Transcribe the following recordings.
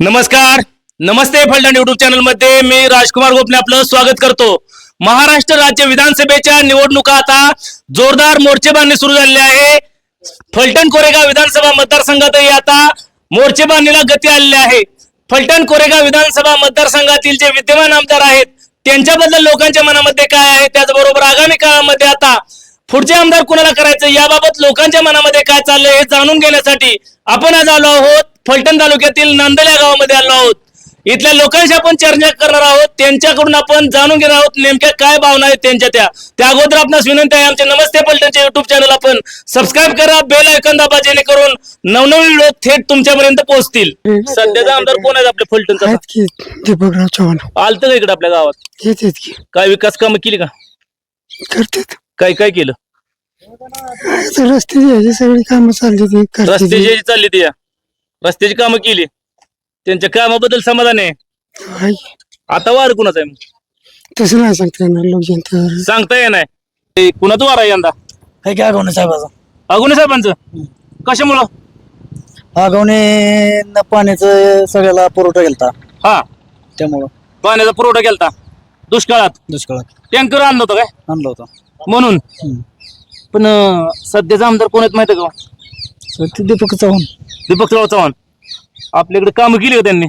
नमस्कार. नमस्ते फलटण युट्यूब चॅनलमध्ये मी राजकुमार गोपने आपलं स्वागत करतो. महाराष्ट्र राज्य विधानसभेच्या निवडणुका आता जोरदार मोर्चेबांधणी सुरू झालेली आहे. फलटण कोरेगाव विधानसभा मतदारसंघातही आता मोर्चेबांधणीला गती आलेली आहे. फलटण कोरेगाव विधानसभा मतदारसंघातील जे विद्यमान आमदार आहेत त्यांच्याबद्दल लोकांच्या मनामध्ये काय आहे? त्याचबरोबर आगामी काळामध्ये आता पुढचे आमदार कुणाला करायचं? याबाबत लोकांच्या मनामध्ये काय चाललंय हे जाणून घेण्यासाठी आपण आज आलो आहोत. फलटण तालुक्यातील नांदल या गावामध्ये आलो आहोत. इथल्या लोकांशी आपण चर्चा करणार आहोत. त्यांच्याकडून आपण जाणून घेणार आहोत नेमक्या काय भावना आहेत त्यांच्या त्या. त्या अगोदर आपणास विनंती आहे आमचे नमस्ते फलटणचे युट्यूब चॅनल आपण सबस्क्राईब करा बेल ऐकन दाबा जेणेकरून नवनवीन व्हिडिओ थेट तुमच्यापर्यंत पोहोचतील. सध्याचा आमदार कोण आहेत आपल्या फलटणचा? आहेत की दीपकराव चव्हाण. आलत का इकडे आपल्या गावात? की. काय विकास कामं केली का? करतात. काय काय केलं? रस्ते याची सगळी कामं चालली ती करतात रस्त्याची जी. चालली ती या. रस्त्याची कामं केली. त्यांच्या कामाबद्दल समाधान आहे. हाय. आता वार कुणाचा आहे मग? तसं नाही सांगता येणार लोक जनतेवर सांगता येणार. ते कुणाचं वार आहे यंदा? काय काय आगवणे साहेबाचा. अगुने साहेबांचं? कशामुळं? आगवणे पाण्याचं सगळ्याला पुरवठा गेलता हा. त्यामुळं. पाण्याचा पुरवठा केलता. दुष्काळात? दुष्काळात. टँकर आणलं होतं काय? आणलं होतं. म्हणून. पण अं, सध्याचा आमदार कोण आहेत माहिती का? ते दीपक चव्हाण. दीपकराव चव्हाण. आपल्याकडे कामं केली का त्यांनी?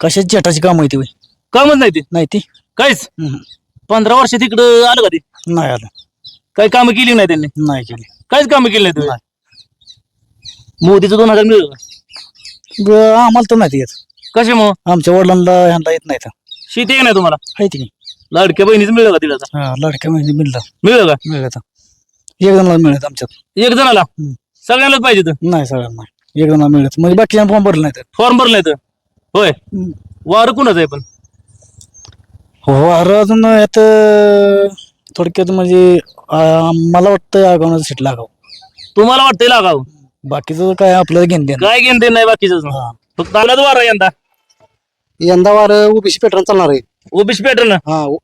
कशाची जेटाची काम माहिती होय? कामच नाही ते? नाही ती. काहीच? हम्म. पंधरा वर्ष तिकडं आलं का ते? नाही आलं. काही कामं केली नाही त्यांनी? नाही केली. काहीच कामं केली नाही तुम्ही? मोदीचं दोन हजार मिळलं? ब- आम्हाला तर नाही येत कशामुळं आमच्या वडिलांना ह्यांना येत नाही तर शेती आहे ना तुम्हाला? आहे ती लाडक्या बहिणीचं मिळलं का तिला हा लाडक्या महिने मिळलं. मिळलं का? मिळत एक जणाला मिळत आमच्यात. एक जणाला? हम्म. सगळ्यांनाच पाहिजे तर नाही सगळ्यांना. एक जणाला मिळत म्हणजे बाकीच्या फॉर्म भरलं नाही तर फॉर्म भरलाय तर होय वार कुणाचं आहे पण? हो अरे अजून यात थोडक्यात म्हणजे मला वाटतं आगवण्याचं सीट लागावं. तुम्हाला वाटतंय लागाव? बाकीचं काय आपल्याला घेऊन देणं. काय घेणं देणं नाही बाकीचं? हा. फक्त आलाच वार आहे यंदा. यंदा वार ओबीसी पॅटर्न चालणार आहे. ओबीसी पॅटर्न हा ओ-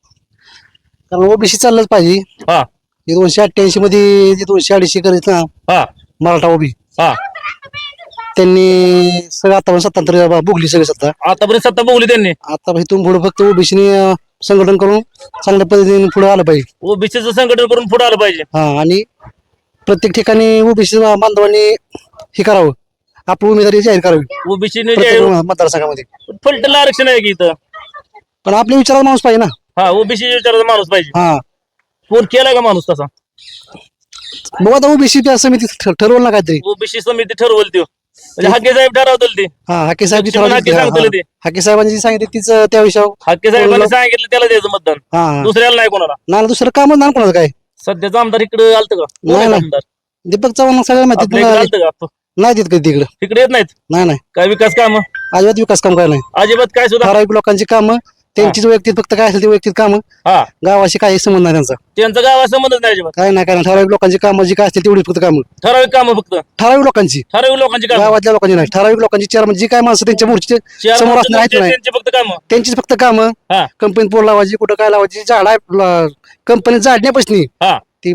कारण ओबीसी चाललंच पाहिजे. हा. हे दोनशे अठ्ठ्याऐंशी मध्ये जे दोनशे अडीचशे करीत ना हा. मराठा ओबी हा. त्यांनी सगळं आता सत्तांतर भोगली सगळी सत्ता. आतापर्यंत सत्ता बघली त्यांनी. आता इथून पुढे फक्त ओबीसीने संघटन करून चांगल्या पद्धतीने पुढे आलं पाहिजे. ओबीसीचं संघटन करून पुढे आलं पाहिजे. हा आणि प्रत्येक ठिकाणी ओबीसी बांधवांनी हे करावं. आपली उमेदवारी जाहीर करावी. ओबीसीने प्रत्येक मतदारसंघामध्ये. फलटणला आरक्षण आहे की इथं? पण आपल्या विचारात माणूस पाहिजे ना. हा ओबीसी विचाराचा माणूस पाहिजे. हा. फोन केलाय का माणूस तसा? बघू आता ओबीसी समिती ठरवलं ना काहीतरी. ओबीसी समिती ठरवल त्यो म्हणजे हाके साहेब ठरवतील ते. हा हाके साहेब हाके ठरवली सांगतील ते. हाके साहेबांनी सांगितली तीच त्या विषयावर. हाके साहेबांनी सांगितलं त्याला द्यायचं मतदान. दुसऱ्याला नाही कोणाला. नाही ना, दुसरं कामच नाही कोणाचं काय? सध्याचा आमदार इकडे आलत का. आमदार? दीपक चव्हाण सगळ्या माहिती नाही देत कधी तिकडं. तिकडे येत नाहीत? नाही नाही. काय विकास काम? अजिबात विकास काम काय नाही. अजिबात काय सुद्धा? ठराविक लोकांची कामं त्यांचीच वैयक्तिक फक्त काय असेल ते वैयक्तिक कामं हा. गावाशी काही संबंध नाही त्यांचा. त्यांचं गावा संबंधच नाही अजिबात. काय नाही नाही ठराविक लोकांची कामं जी काय असतील तेवढी फक्त कामं. ठराविक काम फक्त. ठराविक लोकांची. ठराविक लोकांची काम. गावातल्या लोकांची नाही. ठराविक लोकांची चार म्हणजे जी काय माणसं त्यांच्या मूर्तीचे समोर असणार आहेत नाही? त्यांची फक्त काम. त्यांचीच फक्त कामं. हा. कंपनीत पोर लावायची कुठं काय लावायची झाड कंपनीत झाडण्यापासून. हा. ती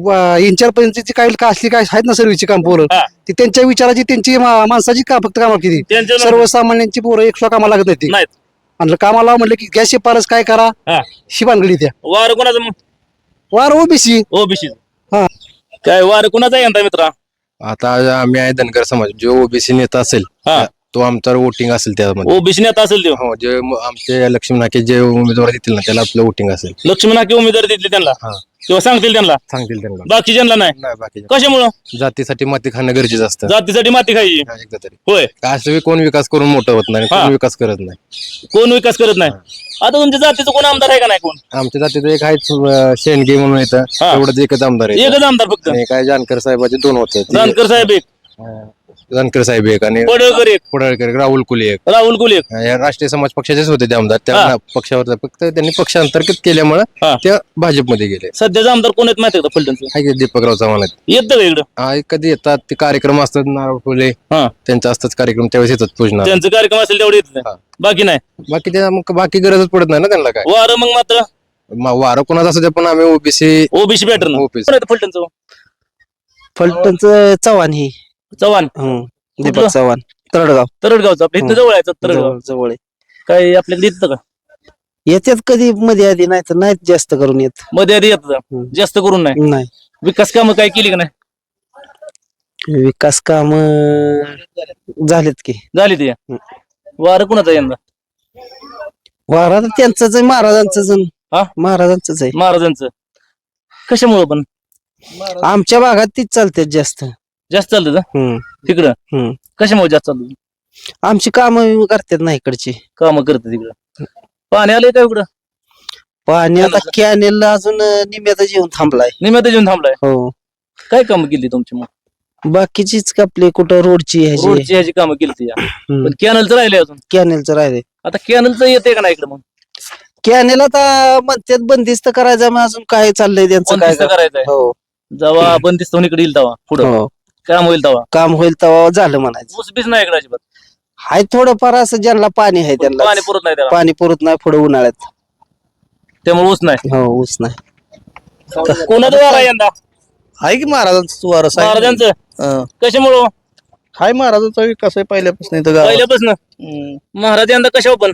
इंचार पर्यंतची काय का असली काय आहेत ना सर्व्हिसची काम पोरं हा. ती त्यांच्या विचाराची त्यांची मा- माणसाची का फक्त कामं किती त्यांच्या सर्वसामान्यांची पोरं एक कामाला लागत नाही ती. नाहीत. आणि कामाला म्हणलं की गॅस शिफारस काय करा? हा. शिबानगडी त्या वार कोणाचं वार ओबीसी ओबीसी हा. काय वार कोणाचा यंदा मित्रा? आता आम्ही आहे धनगर समाज. जो ओबीसी नेता असेल हा. तो आमचा वोटिंग असेल त्यामध्ये. ओबीसी नेता असेल तो? हो जे म- आमचे लक्ष्मण नाके जे उमेदवार देतील ना त्याला आपलं वोटिंग असेल. लक्ष्मण हाके उमेदवार देतली त्यांना? हा. किंवा सांगतील त्यांना? सांगतील त्यांना. बाकीच्यांना नाही? नाही बाकी कशामुळं? जातीसाठी माती खाणं गरजेचं असतं. जातीसाठी माती खायची? हा, एकदा तरी. होय. असं बी कोण विकास करून मोठं होत नाही हा. कोण विकास करत नाही. कोण विकास करत नाही? आता तुमच्या जातीचं कोण आमदार आहे का नाही कोण? आमच्या जातीत एक आहे शेणगे म्हणून येतं हा. तेवढंच एकच आमदार आहे. एकच आमदार फक्त? आणि काय जानकर साहेबाचे दोन होते. जानकर साहेब एक. जानकर साहेब एक आणि पडळकर एक. पुढाळकर राहुल कुले एक. राहुल कुल एक. या राष्ट्रीय समाज पक्षाचेच होते ते आमदार. हा. त्यांना पक्षावर फक्त त्यांनी पक्षांतर्गत केल्यामुळं हा. त्या भाजपमध्ये गेले. सध्याचा आमदार कोण आहेत माहिती आहे का फलटणचं? हाय की दीपकराव चव्हाण आहेत. येतं का इकडं? हा, कधी येतात ते कार्यक्रम असतात नारळ फुले हा. त्यांचा असतात कार्यक्रम त्यावेळेस येतात पूजनार त्यांचं कार्यक्रम असेल तेवढे येत नाही. हा. बाकी नाही. बाकी त्या मग बाकी गरजच पडत नाही ना त्यांना काय? वार मग मात्र? म- वारं कोणाचं असू दे पण आम्ही ओबीसी ओबीसी पॅटर्न OBC. कोण आहे फलटणचं? फलटणचं चव्हाण ही. चव्हाण हं. कुठलं? दीपक चव्हाण तरडगाव तरडगावचं आपल्या इथं हं. जवळ आहे तरडगाव जवळ जवळ आहे. काय आपल्याकडे येतं का येतात कधी मध्ये आधी नाही तर नाहीत जास्त करून येत मध्ये आधी येतं हं. जास्त करून नाही नाही विकास कामं काय केली का नाही विकास काम झालेत की झाली ती हं. वार कुणाचा यंदा वारा तर त्यांचंच आहे महाराजांचंच आहे. हा? महाराजांचंच आहे महाराजांचं कशामुळं पण आमच्या भागात तीच चालतात जास्त जास्त चालतं का? हम्म. तिकडं? हम्म. कशामुळे जास्त चालतं? आमची कामं करतात ना इकडची. कामं करतं तिकडं. पाणी आलंय का इकडं? पाणी आता कॅनेल अजून निम्यातच येऊन थांबलाय. निम्यात येऊन थांबलाय? हो. काय कामं केली तुमची मग? बाकीचीच आपली कुठं रोडची ह्याची. रोडची ह्याची कामं केली हम्म. पण कॅनलचं राहिले अजून? कॅनेलचं राहिले आता कॅनलचं येते का नाही इकडं मग? कॅनेल आता म्हणतात बंदिस्त करायचं मग अजून काय चाललंय त्यांचं काय बंदिस्त करायचंय. हो. जेव्हा बंदिस्त होऊन इकडे येईल तेव्हा पुढं. हो. काम होईल तेव्हा. काम होईल तेव्हा झालं म्हणायचं. ऊस बीस नाही इकडे अजिबात. हाय थोडंफार असं ज्यांना पाणी आहे त्यांना पाणी पुरत नाही त्याला. पाणी पुरत नाही पुढे उन्हाळ्यात. त्यामुळे ऊस नाही. हो ऊस नाही. कोणाचं वार आहे यंदा? आहे की महाराजांचं वारस आहे महाराजांचं? हं. कशामुळं? हाय महाराजांचा विकास आहे? पहिल्यापासून इथं गावात. पहिल्यापासून? हं. महाराज यंदा कशावर पण?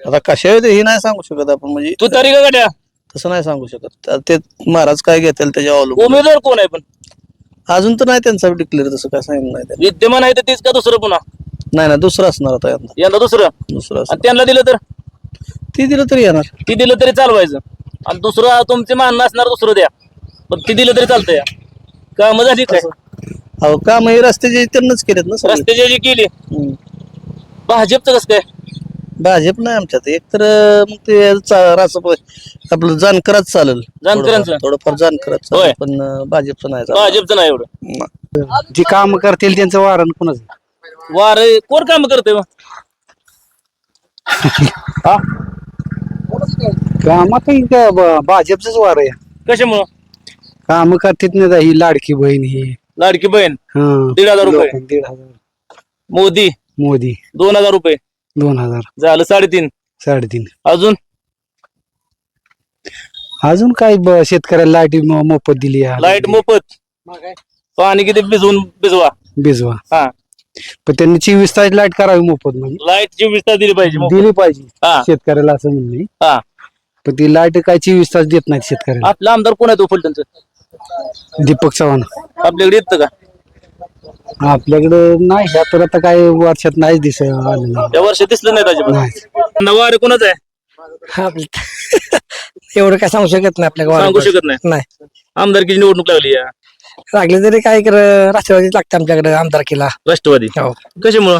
आता कशा हे नाही सांगू शकत आपण म्हणजे तू तारीख गाड्या? तसं नाही सांगू शकत. आता ते महाराज काय घेतील त्याच्या अवलंबून. उमेदवार कोण आहे पण? अजून तर नाही त्यांचा डिक्लेअर तसं काय सांगितलं नाही त्यांनी. विद्यमान आहे तर तीच का दुसरं पुन्हा? नाही ना दुसरं असणार आता यंदा यंदा दुसरं? दुसरं असणार. आणि त्यांना दिलं तर? ती दिलं तरी येणार. ती दिलं तरी चालवायचं. आणि दुसरं तुमचे मानणं असणार दुसरं द्या. पण ती दिलं तरी चालतंय. काम झाली काय? अहो काम हे रस्त्याचे त्यांनाच केलेत ना सगळे. रस्त्याची जी केली. भाजपचं कसं काय? भाजप नाही आमच्यात. एक तर मग ते चा- रासप आपलं जानकराच चालेल. जानकरांचं? थोडंफार- थोडंफार होय. चालेल पण अं, भाजपचं नाही. भाजपचं नाही एवढं. जी काम करतील त्यांचं वारण कुणाचं? वार कोण काम करतोय मग? काम आता भाजपचंच वार आहे. कशामुळं? काम करतात नाही ही लाडकी बहीण ही. लाडकी बहीण? हं. दीड हजार रुपये. दीड हजार. मोदी? मोदी. दोन हजार रुपये. दोन हजार. झालं साडेतीन. साडेतीन. अजून? अजून काय ब- शेतकऱ्याला लाइट म- मोफत दिली आहे. लाइट मोफत. पाणी किती भिजवून भिजवा. भिजवा. हा. पण त्यांनी चोवीस तास लाइट करावी मोफत म्हणजे. लाइट चोवीस तास दिली पाहिजे मोफत. दिली पाहिजे हा. शेतकऱ्याला असं म्हणणे हा. पण ती लाइट काय चोवीस तास देत नाहीत शेतकऱ्याला. आपला आमदार कोण आहे तो फलटणचं? दीपक चव्हाण. आपल्याकडे येतं का? आपल्याकडं नाही ह्या तर आता काय वर्षात नाहीच दिस आलं नाही. या वर्षी दिसलं नाही अजिबात. नाही नवारे कोणाच आहे? एवढं काय सांगू शकत नाही. सांगू शकत नाही. नाही. आमदारकीची निवडणूक लागली या. लागले तरी काय कर राष्ट्रवादी लागते आमच्याकडे आमदारकीला. राष्ट्रवादी? हो. कशामुळं?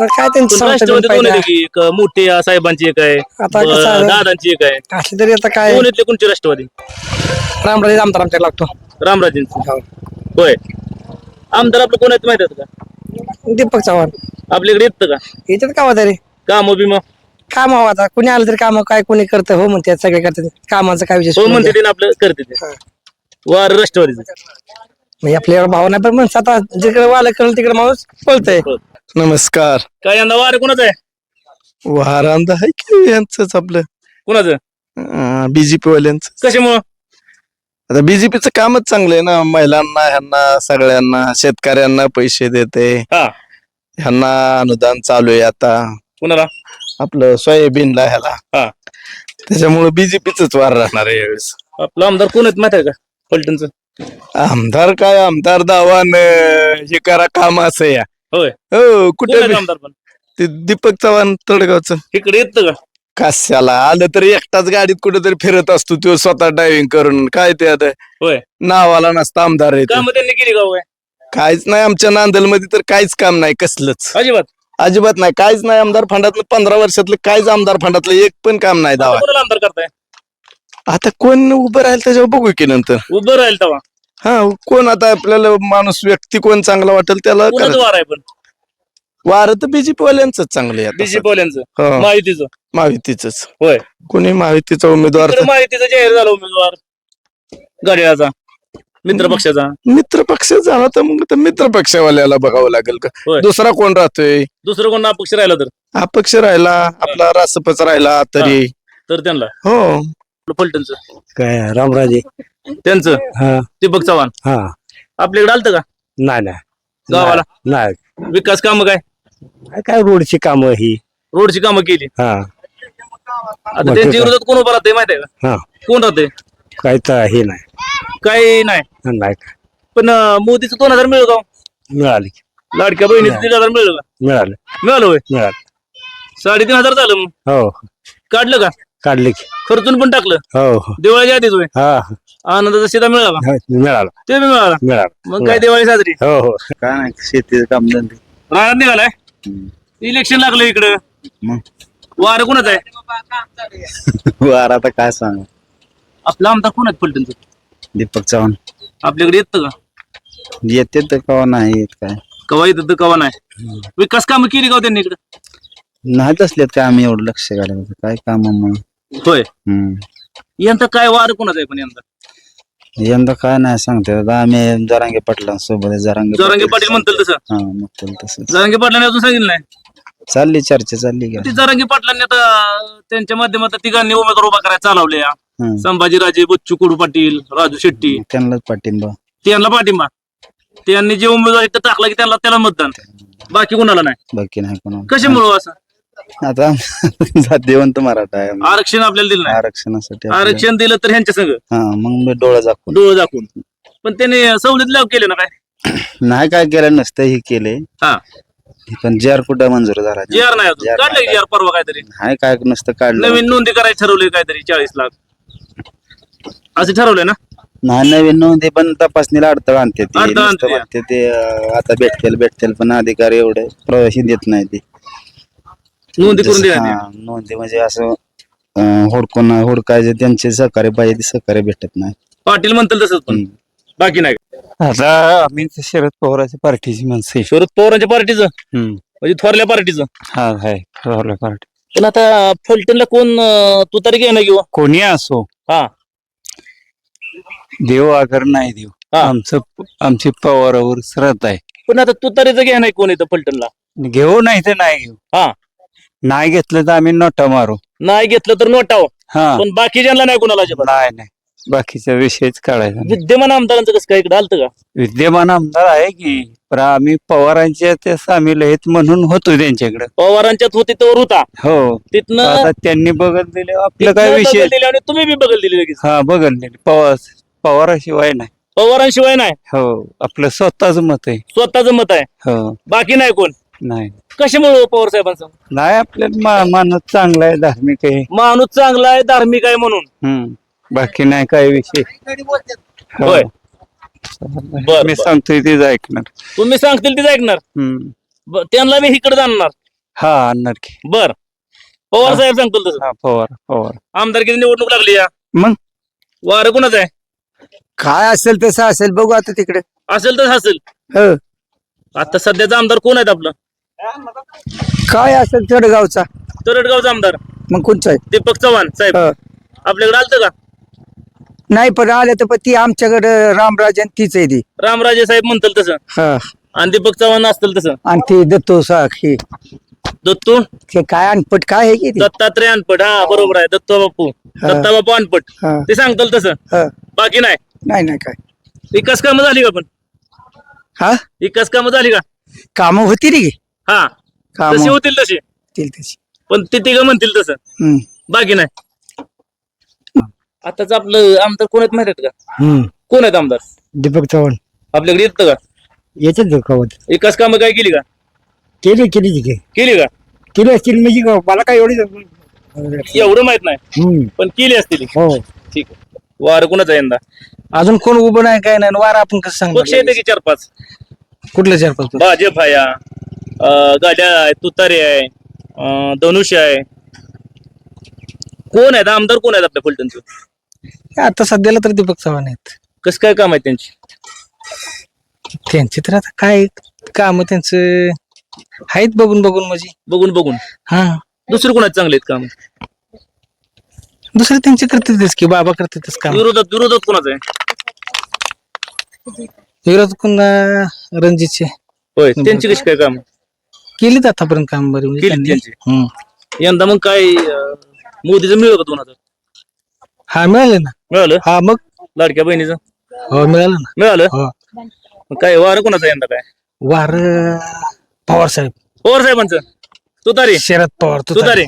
आता काय त्यांची पण संस्था राष्ट्रवादी पण दोन पाहिजे. आहेत की एक मोठी या साहेबांची एक आहे आता ब- कसं आहे? दादांची एक आहे. असली तरी आता काय? दोन येतले? कोणची राष्ट्रवादी? रामराजे आमदार आमच्याकडे लागतो. रामराजेंची. हो. होय. आमदार आपलं कोण आहेत माहीत आहेत का? दीपक चव्हाण. आपल्याकडे येतं का? याच्यात कावा तरी काम बिम? काम हवं आता. कुणी आलं तरी काम काय कुणी करतं हो म्हणते सगळे करतात. कामाचा काय विशेष हो म्हणजे म्हणते ते ना आपलं करते ते. वार राष्ट्रवादीचं. म्हणजे आपल्या भाव नाही पण म्हणतात आता जिकडे वाला करेल तिकडे माणूस पळतय. नमस्कार. काय यंदा वार कोणाचं आहे? वारांदा आहे की यांचंच आपलं? कोणाचं? बीजेपी वाल्यांचं कशामुळं? आता बीजेपीचं कामच चांगलं आहे ना. महिलांना ह्यांना सगळ्यांना शेतकऱ्यांना पैसे देते. हा. ह्यांना अनुदान चालू आहे आता. कोणाला? आपलं सोयाबीनला ह्याला. हा. त्याच्यामुळे बीजेपीच वार राहणार आहे यावेळेस. आपलं आमदार कोण आहेत माहीत आहे का? फलटणचं आमदार काय? आमदार दावान हे करा काम असं या. होय. हो कोण कुठे आहेत आमदार पण? ते दीपक चव्हाण तळगावचं. इकडे येतं का? कशाला? आलं तरी एकटाच गाडीत कुठेतरी फिरत असतो तो स्वतः ड्रायव्हिंग करून. काय ते आता? होय. नावाला नसता आमदार आहे ते. काम त्यांनी केली का होय? काहीच नाही आमच्या नांदलमध्ये तर काहीच काम नाही कसलंच. अजिबात. अजिबात नाही काहीच नाही. आमदार फंडातलं पंधरा वर्षातलं काहीच आमदार फंडातलं एक पण काम नाही आता दावा. कोणाला आमदार करताय? आता कोण उभं राहील त्याच्यावर बघू की नंतर. उभं राहील तेव्हा. हा कोण आता आपल्याला माणूस व्यक्ती कोण चांगला वाटेल त्याला आहे पण? वार तर बीजेपी वाल्यांच चांगलं आहे आता बीजेपी वाल्यांचं. हो, महायुतीच होय. कोणी महायुतीचा उमेदवार इकडे माहितीचं जाहीर झालं उमेदवार. घड्याळाचा मित्र पक्षाचा मित्र पक्ष झाला तर मग तर मित्र पक्षवाल्याला बघावं लागेल का? होय. दुसरा कोण राहतोय? दुसरं कोण अपक्ष राहिला तर? अपक्ष राहिला आपला रासपच राहिला तरी. तर त्यांना? हो. फलटणचं. काय रामराजे. त्यांचं? हा. दीपक चव्हाण. हा. आपल्याकडे आलतं का? नाही नाही. गावाला? नाही. विकास काम काय? काय रोडची कामं ही? रोडची कामं केली. हा. आता बाकी त्यांच्या काय? विरोधात कोण उभं राहते माहिती आहे का? हा. कोण राहते काय तर हे नाही. काही नाही. नाही काय. पण अं, मोदीचं दोन हजार मिळलं का? हो? मिळाली. लाडक्या बहिणीचं दीड हजार मिळलं का? मिळालं. मिळालं होय? मिळालं. साडेतीन हजार झालं मग. हो. काढलं का? काढले की. खर्चून पण टाकलं. हो हो. दिवाळीच्या आधीच होय. हा. आनंदाचा शेता मिळाला का? हा, मिळालं. ते बी मिळाला. मिळालं. मग काय दिवाळी साजरी? हो हो. काय नाही शेतीचं काम धंदे. राहण्यात निघालाय? इलेक्शन लागलं इकडं. मग? वारं कोणाच आहे? वार आता काय सांग? आपला आमदार कोण आहेत फलटणचं दीपक चव्हाण. आपल्याकडे येतं का? येते तर कवा नाही येत काय. कवा येतं तर कवा नाही. विकास कामं केली का हो त्यांनी इकडं? नाहीत असलेत काय आम्ही एवढं लक्ष घालायचं काय काम होय. हम्म. यंदा काय वार कोणाचं आहे पण यंदा? यंदा काय नाही सांगते. आता आम्ही जरांगे पाटलांसोबत जरांगे जरांगे पाटील म्हणतील तसं? हा म्हणतील तसं. जरांगे पाटलांनी अजून सांगितलं नाही? चालली चर्चा चालली का. ती जरांगे पाटलांनी आता त्यांच्या माध्यमात तिघांनी उमेदवार उभा करायला चालवले हम्म. संभाजीराजे बच्चू कडू पाटील राजू शेट्टी. त्यांनाच पाठिंबा. त्यांना पाठिंबा. त्यांनी जे उमेदवार इथं टाकला की त्याला त्याला मतदान. बाकी कोणाला नाही. बाकी नाही कोणा कशामुळं असं? आता जातीवंत मराठा आहे. आम्ही. आरक्षण आपल्याला दिलं नाही. आरक्षणासाठी आरक्षण दिलं तर ह्यांच्या संग हा मग मी डोळा दाखवून डोळं दाखवून पण त्याने सवलत लागू केले ना काय? नाही काय केलं नसतं हे केले. हा. पण जार कुठं मंजूर झाला? जी आर नाही अजून. JR काढलं नाही जी आर परवा काहीतरी. हाय काय नसतं काढलं. नवीन नोंदी करायची ठरवली काहीतरी चाळीस लाख. असं ठरवलंय ना? नाही नवीन नोंदी पण तपासणीला अडथळा आणते ते. अडथळा नुसतं आणते. म्हणते ते अं, आता भेटतील भेटतील पण अधिकारी एवढे प्रवेशी देत नाही ते. नोंदी करून हा, नोंदी म्हणजे असं अं, हुडकून हुडकायचे त्यांचे सहकार्य पाहिजे ते सहकार्य भेटत नाही. पाटील म्हणतील तसंच पण. हम्म. बाकी नाही. आता आम्ही तर शरद पवाराच्या पार्टीची माणसं आहे. शरद पवारांच्या पार्टीचं? हम्म. म्हणजे थोरल्या पार्टीचं? हा पवारला पार्टी. पण आता फलटणला कोण अं, तू तरी घे ना घेऊ कोणी असो. हा. देव आगर नाही देव. हा. आमचं आमची पवारावर श्रद्धा आहे. पण आता तू तरीच घ्या नाही कोण इथं फलटणला. घेऊ नाही तर नाही घेऊ. हा. नाही घेतलं तर आम्ही नोटा मारू. नाही घेतलं तर नोटाव. हा. पण बाकी ज्यांना नाही कोणाला अजिबात. नाही नाही. बाकीचा विषयच काढायचा नाही. विद्यमान आमदारांचं कसं काय इकडे आलतं का? विद्यमान आमदार आहे की पण आम्ही पवारांच्या त्या सामील आहेत म्हणून होतो त्यांच्याकडे. पवारांच्यात होती तर होता. हो. तिथनं आता त्यांनी बघल दिले आपलं काय तिथनं विषय? बगल दिली आणि तुम्ही बी बगल दिली लगेच. हा बघल दिले. पवार पवाराशिवाय नाही. पवारांशिवाय नाही. हो आपलं स्वतःच मत आहे. स्वतःच मत आहे. हो. बाकी नाही कोण? नाही. कशामुळे पवार साहेबांचं? नाही आपल्याला मा- माणूस चांगला आहे धार्मिक आहे. माणूस चांगला आहे धार्मिक आहे म्हणून. हम्म. बाकी नाही काय विषय. हो. होय. बर, मी बर. सांगतोय तेच ऐकणार. तुम्ही सांगतील तेच ऐकणार? हम्म. ब- त्यांना मी इकडे जाणणार. हा आणणार की. बर. पवार हा. साहेब सांगतील तसं. हा पवार पवार. आमदारकीची निवडणूक लागली या? मग? वारं कुणाच आहे? काय असेल तसं असेल बघू आता तिकडे. असेल तर असेल. हो. आता सध्याचा आमदार कोण आहेत आपलं? काय असेल तेवढं गावचा तरडगावचा आमदार. मग कोणचा आहे? दीपक चव्हाण साहेब. हो. आपल्याकडे आलतं का? नाही पण आलं तर पण ती आमच्याकडे रामराजन तीच आहे ती. रामराजे साहेब म्हणतील तसं. हा. आणि दीपक चव्हाण असतील तसं. आणि ती दत्तो साखी दत्तू? ते काय अनपट काय आहे की ती? दत्तात्रय अनपट हा बरोबर आहे. दत्त बापू हा. दत्ता बापू अनपट. हा, ते सांगतील तसं. हा. बाकी नाही. नाही नाही काय. विकास कामं झाली का पण? हा? विकास कामं झाली का? कामं होती रे. हा. काम तशी होतील तशी. तशी. पण ते तिघं म्हणतील तसं. हम्म. बाकी नाही. आताच आपलं आमदार कोण आहेत माहीत आहेत का? हम्म. कोण आहेत आमदार? दीपक चव्हाण. आपल्याकडे येतं का? दुखावत विकास कामं काय केली का? केली केली तिथे केली का? केली असतील म्हणजे का- मला काय एवढी एवढं माहीत नाही. हम्म. पण केली असतील. हो. ठीक आहे. वार कोणाचा यंदा? अजून कोण उभं नाही काय नाही. वारा आपण कसं पक्ष येते की चार पाच? कुठलं चार पाच? भाजप आहे अं, गाड्या आहे तुतारे आहे धनुष्य आहे. कोण आहेत? आमदार कोण आहेत आपल्या फलटणचं? आता सध्याला तर दीपक चव्हाण आहेत. कसं काय काम आहे त्यांची? त्यांचे तर आता काय काम त्यांचं? आहेत बघून बघून म्हणजे. बघून बघून. हा. दुसरे कोणाचे चांगले आहेत काम? दुसरे त्यांचे करतातच की बाबा करतातच काम. विरोधात विरोधात कोणाचं आहे? विरोध कोण? रणजितचे. होय त्यांची कशी काय काम? केलीत आतापर्यंत काम बरे म्हणजे केली त्यांनी. त्यांची. हम्म. यंदा मग काय अं, मोदीचं मिळलं का दोन हजार? हा मिळालं ना. मिळालं? हा मग? लाडक्या बहिणीचं? हो मिळालं ना. मिळालं? हो. मग काय वार कोणाचा यंदा काय? वार पवार साहेब. पवार साहेबांचं? तुतारी? शरद पवार तुतारी.